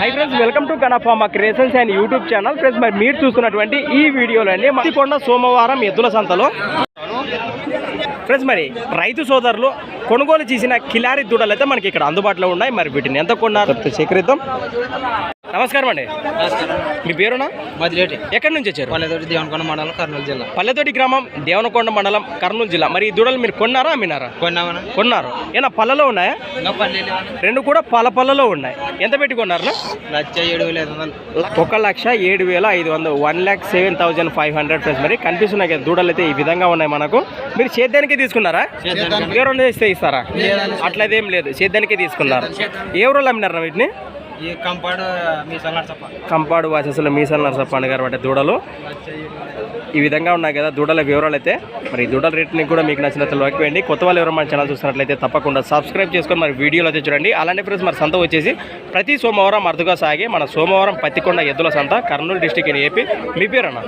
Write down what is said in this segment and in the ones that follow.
High friends welcome to గణఫార్మా creations and YouTube channel friends మరి మీరు చూస్తున్నటువంటి ఈ వీడియోలోని మతికొండ సోమవారం ఎద్దుల సంతలో. ఫ్రెండ్స్ మరి రైతు సోదరులు కొనుగోలు చేసిన కిలారి దూడలు అయితే మనకి ఇక్కడ అందుబాటులో ఉన్నాయి. మరి వీటిని ఎంత కొన్నారు? సేకరిద్దాం. నమస్కారం అండి. మీ పేరునా? మదిలేటి. ఎక్కడి నుంచి వచ్చారు? పల్లెతోటి దేవనకొండ మండలం కర్నూలు జిల్లా. పల్లెతోటి గ్రామం దేవనకొండ మండలం కర్నూలు జిల్లా. మరి ఈ దూడలు మీరు కొన్నారా అమ్మినారా? కొన్నామన్నా. కొన్నారు. ఏనా పళ్ళలో ఉన్నాయా? రెండు కూడా పాల పళ్ళలో ఉన్నాయి. ఎంత పెట్టి కొన్నారు లక్ష ఏడు వేల ఐదు వందలు. ఒక లక్ష ఏడు వేల ఐదు వందలు. One lakh seven thousand five hundred friends. మరి కనిపిస్తున్నాయి కదా దూడలు అయితే ఈ విధంగా ఉన్నాయి మనకు. మీరు సేద్యానికి తీసుకున్నారా. ఎవరైనా ఇస్తే ఇస్తారా? అట్లయితే ఏం లేదు. సేద్యానికే తీసుకున్నారు. ఏ ఊరిలో అమ్మినారా వీటిని? ఈ కంపాడు మీసాలు నడచప్ప కంపాడు వాసెస్లో మీసాల నరసప్ప గారు అంటే దూడలు. ఈ విధంగా ఉన్నాయి కదా దూడల వివరాలు అయితే. మరి ఈ దూడల రేట్ని కూడా మీకు నచ్చినట్లు లైక్ వేయండి కొత్త వాళ్ళు ఎవరైనా మన ఛానల్ చూస్తున్నట్లయితే తప్పకుండా సబ్స్క్రైబ్ చేసుకొని మరి వీడియోలు అయితే చూడండి. అలానే ఫ్రెండ్స్ మరి సంత వచ్చేసి ప్రతి సోమవారం అరుదుగా సాగే మన సోమవారం పత్తికొండ ఎద్దుల సంత కర్నూలు డిస్టిక్ ఇన్ ఏపీ. మీ పేరు అన్న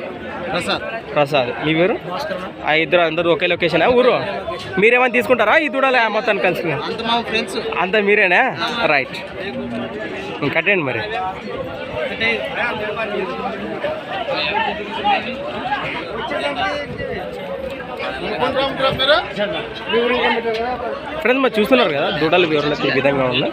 ప్రసాద్. ప్రసాద్. మీ పేరు? ఆ ఇద్దరు అందరూ ఒకే లొకేషన్? ఊరు? మీరేమైనా తీసుకుంటారా? ఈ దూడలు మొత్తాన్ని కలిసి అంత మా ఫ్రెండ్స్. అంతా మీరేనా? రైట్. కట్టండి మరి? ఫ్రెండ్స్ మరి చూస్తున్నారు కదా దూడలు వివరాలు ఈ విధంగా ఉన్నాయి